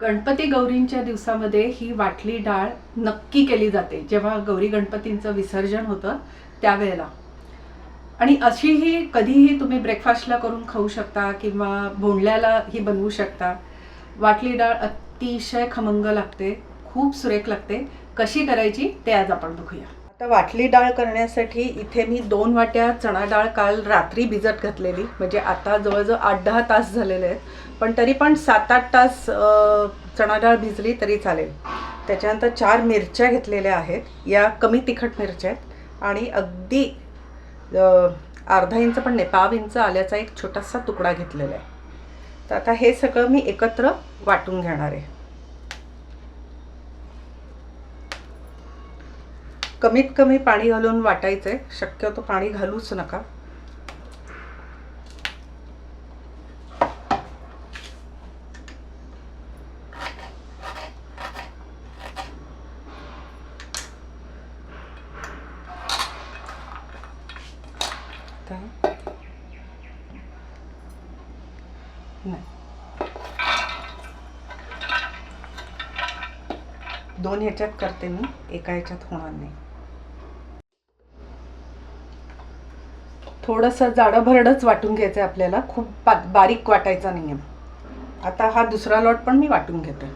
गणपती गौरींच्या दिवसामध्ये ही वाटली डाळ नक्की केली जाते. जेव्हा गौरी गणपतींचं विसर्जन होतं त्यावेळेला. आणि अशीही कधीही तुम्ही ब्रेकफास्टला करून खाऊ शकता किंवा बोंडल्याला ही बनवू शकता. वाटली डाळ अतिशय खमंग लागते खूप सुरेख लागते. कशी करायची ते आज आपण बघूया. आता वाटली डाळ करण्यासाठी इथे मी दोन वाट्या चणा डाळ काल रात्री भिजत घातलेली. म्हणजे आता जवळजवळ आठ दहा तास झालेले आहेत. पण तरी पण सात आठ तास चणा डाळ भिजली तरी चालेल. त्याच्यानंतर चार मिरच्या घेतलेल्या आहेत. या कमी तिखट मिरच्या आहेत. आणि अगदी अर्धा इंच पण नाही पाव इंच आल्याचा एक छोटासा तुकडा घेतलेला आहे. तर आता हे सगळं मी एकत्र वाटून घेणार आहे. कमीत कमी पाणी घालून वाटायचं आहे शक्यतो पाणी घालूच नका. नाही. दोन ह्याच्यात करते मी एका ह्याच्यात होणार नाही. थोडंसं जाडं भरडंच वाटून घ्यायचं आहे आपल्याला. खूप बा बारीक वाटायचा नाही आहे आता हा दुसरा लॉट पण मी वाटून घेते.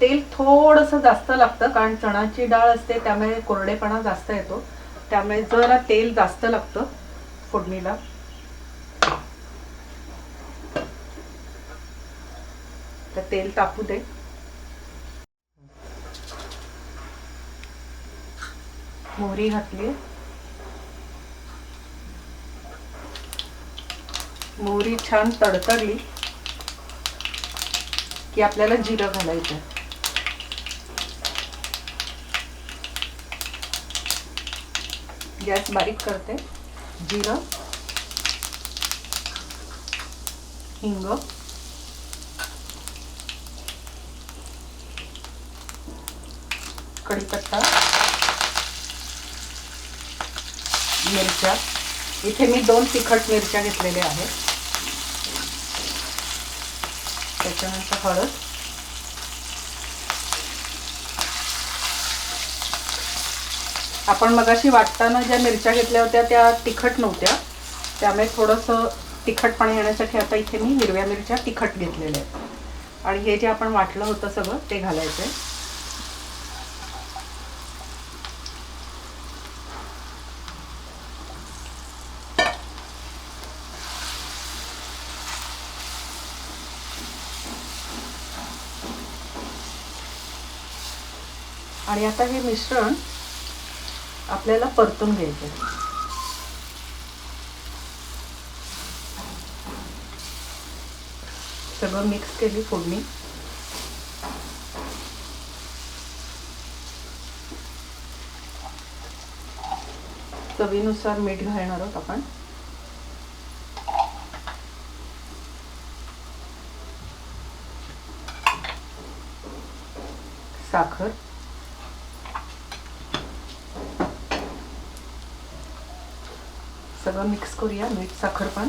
तेल थोडंसं जास्त लागतं कारण चणाची डाळ असते त्यामुळे कोरडेपणा जास्त येतो. त्यामुळे जरा तेल जास्त लागतं फोडणीला. तर तेल तापू दे. मोहरी घातली मोहरी छान तडतडली की आपल्याला जिरं घालायचं गॅस बारीक करते. जिरं हिंग कढीपत्ता मिरच्या. इथे मी दोन तिखट मिरच्या घेतलेल्या आहेत. त्याच्यानंतर हळद. आपण मगाशी वाटताना ज्या मिरच्या घेतल्या होत्या त्या तिखट नव्हत्या. त्यामुळे थोडंसं तिखटपणा येण्यासाठी आता इथे मी हिरव्या मिरच्या तिखट घेतलेल्या आहेत. आणि हे जे आपण वाटलं होतं सगळं ते घालायचं आहे आणि आता हे मिश्रण आपल्याला परतून घ्यायचं आहे. सगळं मिक्स केली फोडणी. चवीनुसार मीठ घालणार आहोत आपण. साखर. सगळं मिक्स करूया मीठ साखर पण.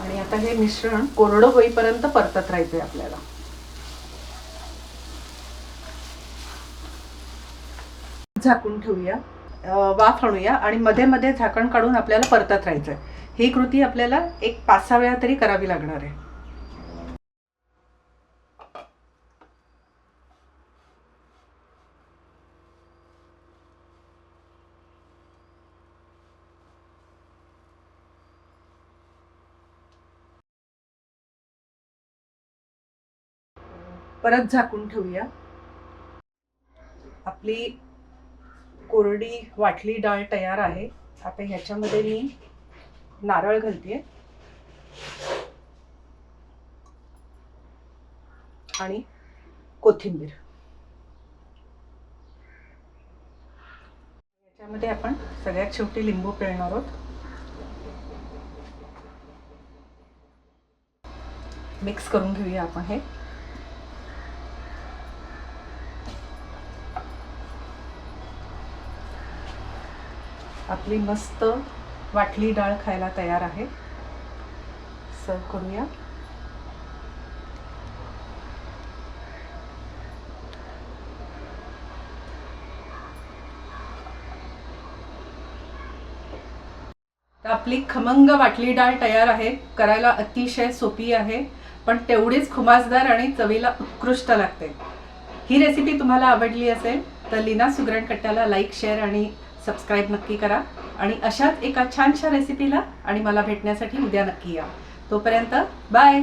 आणि आता हे मिश्रण कोरडं होईपर्यंत परतत राहायचंय आपल्याला. झाकून ठेवूया वाफ आणूया आणि मध्ये मध्ये झाकण काढून आपल्याला परतत राहायचंय. ही कृती आपल्याला एक पाच सहा वेळा तरी करावी लागणार आहे. परत झाकून ठेवूया. आपली कोरडी वाटली डाळ तयार आहे. आता ह्याच्यामध्ये मी नारळ घालते आणि कोथिंबीर. याच्यामध्ये आपण सगळ्यात शेवटी लिंबू पिळणार आहोत. मिक्स करून घेऊया आपण हे. आपली मस्त वाटली डाळ खायला तयार आहे. सर्व करूया. आपली खमंग वाटली डाळ तयार आहे. करायला अतिशय सोपी आहे पण तेवढीच खुमासदार आणि चवीला उत्कृष्ट लागते. ही रेसिपी तुम्हाला आवडली असेल तर लीना सुगरण कट्ट्याला लाईक शेअर आणि सबस्क्राईब नक्की करा आणि अशाच एका छानशा रेसिपीला आणि मला भेटण्यासाठी उद्या नक्की या. तोपर्यंत बाय